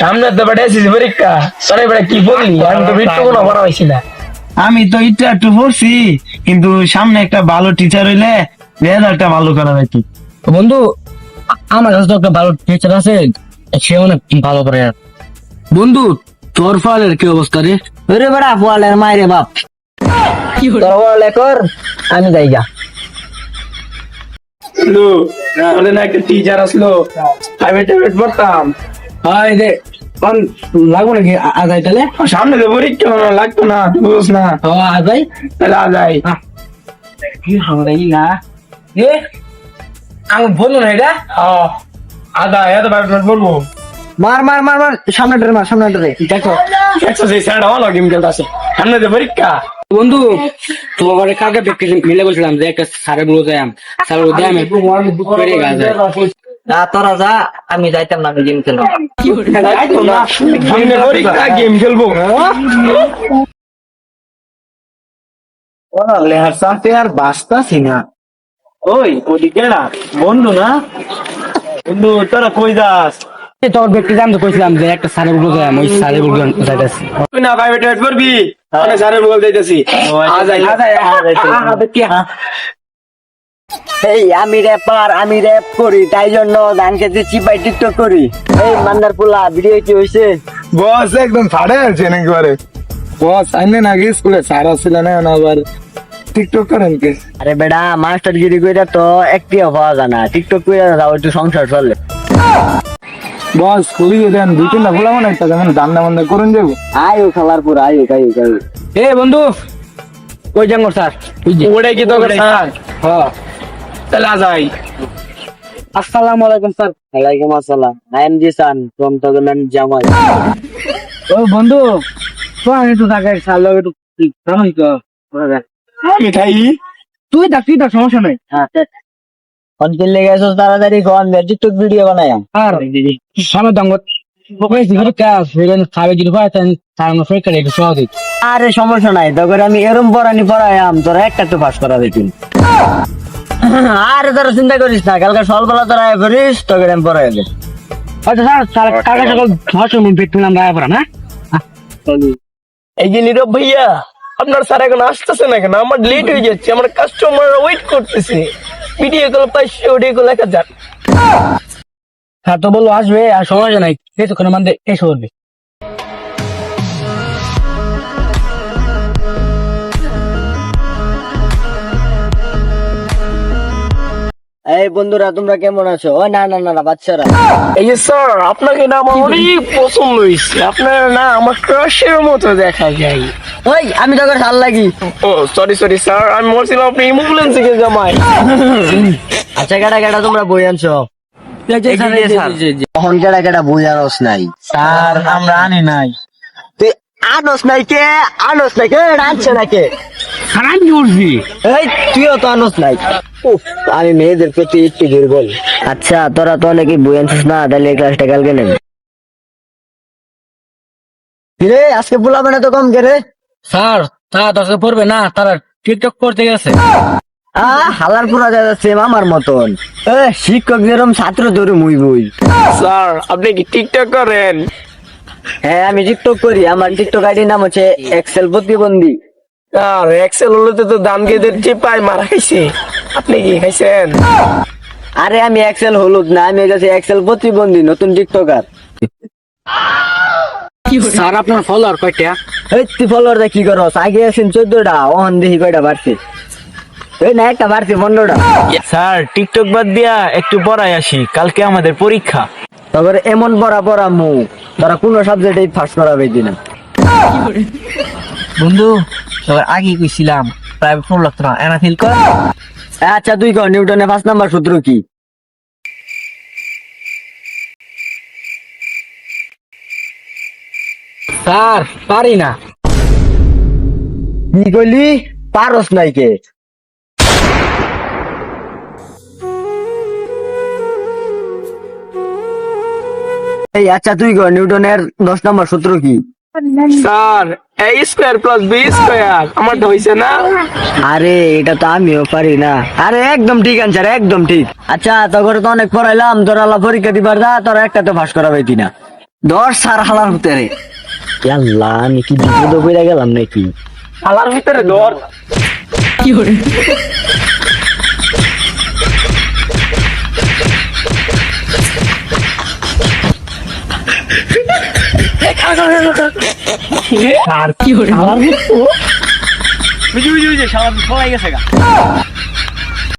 সামনে তো বেটা এসেছি পরীক্ষা। তোরা বেটা কি বললি? আমি তো বিট্টু কোনো পড়া হয়েছি না। আমি তো একটু একটু পড়ছি কিন্তু সামনে একটা ভালো টিচার হইলে রেজাল্টটা ভালো করা যাইতো বন্ধু আমার কাছে তো একটা ভালো টিচার আছে সে অনেক ভালো করে। বন্ধু তোর ফলের কি অবস্থা রে? ওরে বেড়া পোয়ালের মায়ের বাপ। তোর পড়ালে কর আমি যাই আমাদের না একটা টিচার আসলো। প্রাইভেট টাইভেট পড়তাম। হয় রে কোন লাগবো নাকি? আজাই তাহলে? সামনে তো পরীক্ষা আমার লাগতো না তুই বুঝ না। ও আজাই? তাহলে আ যাই কি হবে না। এ আমি বলল না এটা? আদা এত প্রাইভেট বলব। মার মার মার মার সামনে ডরে মার সামনে ডরে দেখো। সেই স্যার ভালো গেম সামনে তো পরীক্ষা। বন্ধু তোমার কালকে মিলে বলছিলাম যে একটা সারে বলে যাই স্যার আমি না তোরা যা আমি যাইতাম না আমি গেম খেলব গেম খেলব লেহার সাথে আর বাঁচতাছি না ওই ওদিকে না বন্ধু না বন্ধু তোরা কই যাস তোর তো কইছিলাম যে একটা সারে বলে যাই ওই সারে বলে যাইতেছি তুই না আমি বল আ যাই আ যাই এই আমি র্যাপার আমি র্যাপ করি তাই জন্য ধান খেতে চিপাই টিকটক করি। এই মান্দার পোলা ভিডিও কি হইছে? বস একদম ছাড়ে আছে একবারে বস আইনে নাকি স্কুলে স্যার আসছিল না না আবার? টিকটক করেন কে? আরে বেডা মাস্টার গিরি কইরা তো একটিও পাওয়া যায় না। টিকটক কইরা যাও একটু সংসার চলে। বস খুবই দেন দুই তিনটা ভোলা মনে একটা যেমন দান্না বান্দা করুন যাব। আয়ো খালার পুরো আয়ো আয়ো আয়ো। এ বন্ধু কই জাঙ্গর স্যার? ওটাই কি তো স্যার? হ্যাঁ। তাহলে যাই আসসালামু আলাইকুম স্যার। ওয়ালাইকুম আসসালাম। আই এম জিসান ফ্রম তগনান জামাই। ও বন্ধু তো আমি তো লগে জানোই তো মিঠাই? তুই দেখ তুই সমস্যা নাই। ফোন কিনলে গেছো তাড়াতাড়ি ফোন টিকটক ভিডিও বানায়াম আর সামনে দাঙ্গত কাজ খাবে তার করে একটু সহজ আরে সমস্যা নাই। তখন আমি এরম পড়ানি পড়ায়াম তোরা একটা তো পাস করা দিতিন আরে তোরা চিন্তা করিস না কালকে সকালবেলা তোরা আয় করিস তোকে আমি পড়াই দে আচ্ছা স্যার স্যার কালকে সকাল ছশো মিনিট পেট পেলাম রায় পড়া না এই যে নীরব ভাইয়া আপনার স্যার এখন আসতেছে না কেন? আমার লেট হয়ে যাচ্ছে আমার কাস্টমার ওয়েট করতেছে। ভিডিও কল পাঁচশো অডিও কল এক হাজার স্যার তো বলল আসবে আর সমস্যা নাই এই তো কোনো মানে এসে করবে এই বন্ধুরা তোমরা কেমন আছো? ও না না না না বাচ্চারা। এই যে স্যার আপনাকে না আমার অনেক পছন্দ হয়েছে। আপনার না আমার ক্রাশের মতো দেখা যায়। ওই আমি তোকে ভালো লাগি। ও সরি সরি স্যার আমি বলছিলাম আপনি ইমুলেন্স থেকে জামাই। আচ্ছা কেটা কেটা তোমরা বই আনছো? তখন কেটা কেটা বই আনস নাই? স্যার আমরা আনি নাই। তুই আনস নাই কে? আনস নাই কে? আনছে না কে খারাপ করছি এই তুইও তো আনস নাই। আমি মেয়েদের প্রতি একটু দুর্বল। আচ্ছা তোরা তো অনেকে বই আনছিস না তাহলে ক্লাসটা কালকে নেন রে আজকে বলাবে না তো কম স্যার তারা দশকে পড়বে না তারা টিকটক করতে গেছে। আহ হালার পুরা যাচ্ছে আমার মতন। এ শিক্ষক যেরকম ছাত্র তোর মুই বই। স্যার আপনি কি টিকটক করেন? হ্যাঁ আমি টিকটক করি। আমার টিকটক আইডির নাম হচ্ছে এক্সেল প্রতিবন্ধী। আর এক্সেল হলোতে তো দাম গেদের চিপায় মারা খাইছে। আপনি কি খাইছেন? আরে আমি এক্সেল হলুদ না আমি কাছে এক্সেল প্রতিবন্ধী নতুন টিকটকার স্যার আপনার ফলোয়ার কয়টা? এই তুই ফলোয়ার কি করস? আগে আছেন চোদ্দটা ওহন দেখি কয়টা বাড়ছে। এই না একটা বাড়ছে পনেরোটা। স্যার টিকটক বাদ দিয়া একটু পড়াই আসি কালকে আমাদের পরীক্ষা। তারপরে এমন পড়া পড়া মু তারা কোনো সাবজেক্টে ফার্স্ট করাবে দিনা বন্ধু সবার আগে কইছিলাম প্রাইভেট ফোন লাগতো না এনাফিল কর। আচ্ছা তুই কর নিউটনের পাঁচ নাম্বার সূত্র কি? স্যার পারি না। কি কইলি? পারস নাই কে? এই আচ্ছা তুই কর নিউটনের দশ নম্বর সূত্র কি? Sir A square plus B square আমারটা হয়েছে না। আরে এটা তো আমিও পারি না। আরে একদম ঠিক আনসার একদম ঠিক। আচ্ছা তোর তো অনেক পড়াইলাম তোরা আল্লাহ পরীক্ষা দিবার দা তোরা একটা তো ফাঁস করাবে না দশ সার হালার ভিতরে। আল্লাহ আমি কি বিপদ হয়ে গেলাম নাকি? ভিতরে ধর আর কি করে বুঝি বুঝি বুঝি শালা তো সবাই গেছে গা